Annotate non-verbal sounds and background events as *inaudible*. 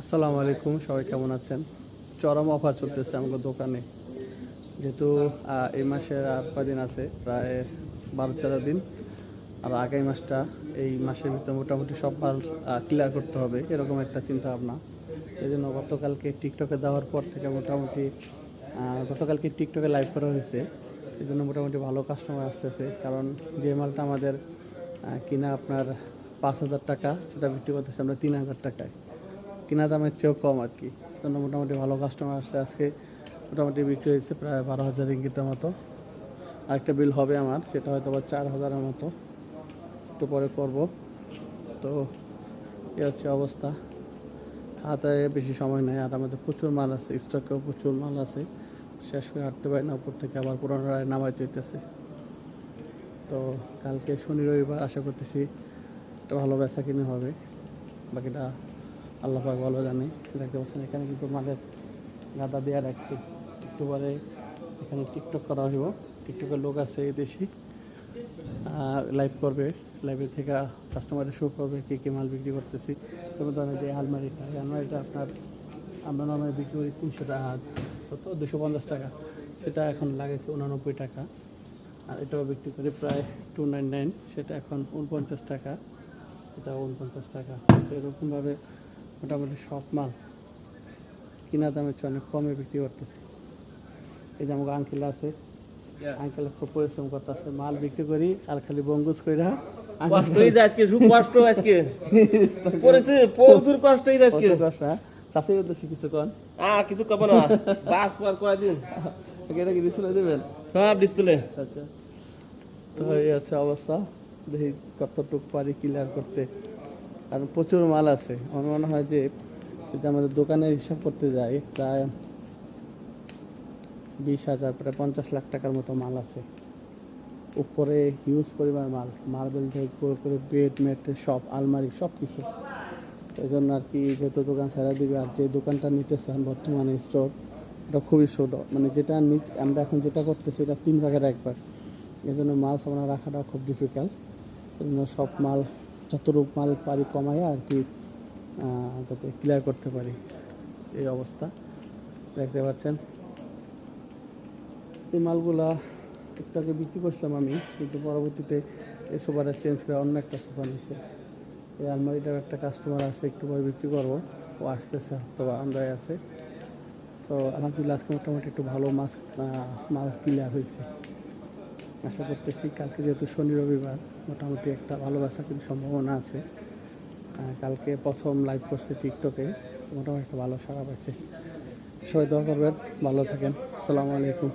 আসসালামু আলাইকুম, সবাই কেমন আছেন? চরম অফার চলতেছে আমাদের দোকানে। যেহেতু এই মাসের আর কদিন আছে? প্রায় বারো তেরো দিন। আর আগামী মাসটা, এই মাসের ভিতরে মোটামুটি সব মাল ক্লিয়ার করতে হবে, এরকম একটা চিন্তা ভাবনা এই জন্য গতকালকে টিকটকে দেওয়ার পর থেকে মোটামুটি গতকালকে টিকটকে লাইভ করা হয়েছে। এই জন্য মোটামুটি ভালো কাস্টমার আসতেছে। কারণ যে মালটা আমাদের কিনা আপনার পাঁচ হাজার টাকা, সেটা বিক্রি করতেছে আমরা তিন হাজার টাকায়। কিনা দামের চেয়েও কম আর কি। জন্য মোটামুটি ভালো কাস্টমার আসছে। আজকে মোটামুটি বিক্রি হয়েছে প্রায় বারো হাজার ইঙ্গিতের মতো। আরেকটা বিল হবে আমার, সেটা হয়তো আবার চার হাজারের মতো। তো পরে করব। তো এ হচ্ছে অবস্থা। হাতে বেশি সময় নেই, আর আমাদের প্রচুর মাল আছে স্টকেও প্রচুর মাল আছে। শেষ করে হাঁটতে পারি না, উপর থেকে আবার পুনরায় নামাইতে হইতেছে তো কালকে শনি রবিবার, আশা করতেছি একটা ভালো বেচা কিনে হবে। বাকিটা আল্লাহ পাক ভালো জানে দেখতে পাচ্ছেন এখানে কিন্তু মালের গাদা দেওয়া রাখছে। একটু পরে এখানে টিকটক করা হইব। টিকটকের লোক আছে দেশি লাইভ করবে। লাইভে থেকে কাস্টমারের শো করবে, কে কী মাল বিক্রি করতেছি। যেমন ধরেন যে আলমারিটা আলমারিটা আপনার, আমরা নর্মালি বিক্রি করি তিনশো টাকা। কত? দুশো পঞ্চাশ টাকা। সেটা এখন লাগাইছে উনানব্বই টাকা। আর এটাও বিক্রি করি প্রায় টু নাইন নাইন সেটা এখন উনপঞ্চাশ টাকা। এটা উনপঞ্চাশ টাকা। এরকমভাবে মোটামুটি সব মাল। কিনা দামের চেয়ে অনেক কমে বিক্রি করতেছে। এই যে আমাকে আঙ্কেল আছে। আঙ্কেল খুব পরিশ্রম করতেছে। মাল বিক্রি করি আর খালি বঙ্গুজ কইরা কষ্ট হয়ে যায় আজকে খুব কষ্ট আজকে। *laughs* পড়েছে প্রচুর কষ্ট হয়ে যায় আজকে। চাষের উদ্দেশ্যে কিছু কন? আহ কিছু কব না। বাস পার কয়দিন। এটা কি ডিসপ্লে দেবেন? ডিসপ্লে আচ্ছা তো এই হচ্ছে অবস্থা। দেখি কতটুকু পারি ক্লিয়ার করতে। আর প্রচুর মাল আছে। আমার মনে হয় যে যদি আমাদের দোকানের হিসাব করতে যাই, প্রায় বিশ হাজার, প্রায় পঞ্চাশ লাখ টাকার মতো মাল আছে। উপরে হিউজ পরিমাণ মাল মার্বেল থেকে করে বেড মেট সব আলমারি সব কিছু এই জন্য আর কি যেহেতু দোকান ছেড়ে দিবে, আর যে দোকানটা নিতেছেন বর্তমানে স্টোর এটা খুবই ছোটো। মানে যেটা নিত- আমরা এখন যেটা করতেছি, এটা তিন ভাগের একবার এই জন্য মাল সামনে রাখাটা খুব ডিফিকাল্ট সব মাল যতটুক মাল পারি কমাই আর কি যাতে ক্লিয়ার করতে পারি এই অবস্থা। দেখতে পাচ্ছেন? এই মালগুলা একটু আগে বিক্রি করছিলাম আমি, কিন্তু পরবর্তীতে এই সোফাটা চেঞ্জ করে অন্য একটা সোফা নিচ্ছে এই আলমারিটার একটা কাস্টমার আছে, একটু পরে বিক্রি করব। ও আসতেছে তো আমরাই আছে। তো আলহামদুলিল্লাহ, আজকে মোটামুটি একটু ভালো মাছ মাল ক্লিয়ার হয়েছে। আশা করতেছি কালকে যেহেতু শনি রবিবার, মোটামুটি একটা ভালো বেচা কিন্তু সম্ভাবনা আছে। কালকে প্রথম লাইভ করছে টিকটকে মোটামুটি একটা ভালো সারা পাইছে। সবাই দোয়া করবেন, ভালো থাকেন। আসসালামু আলাইকুম।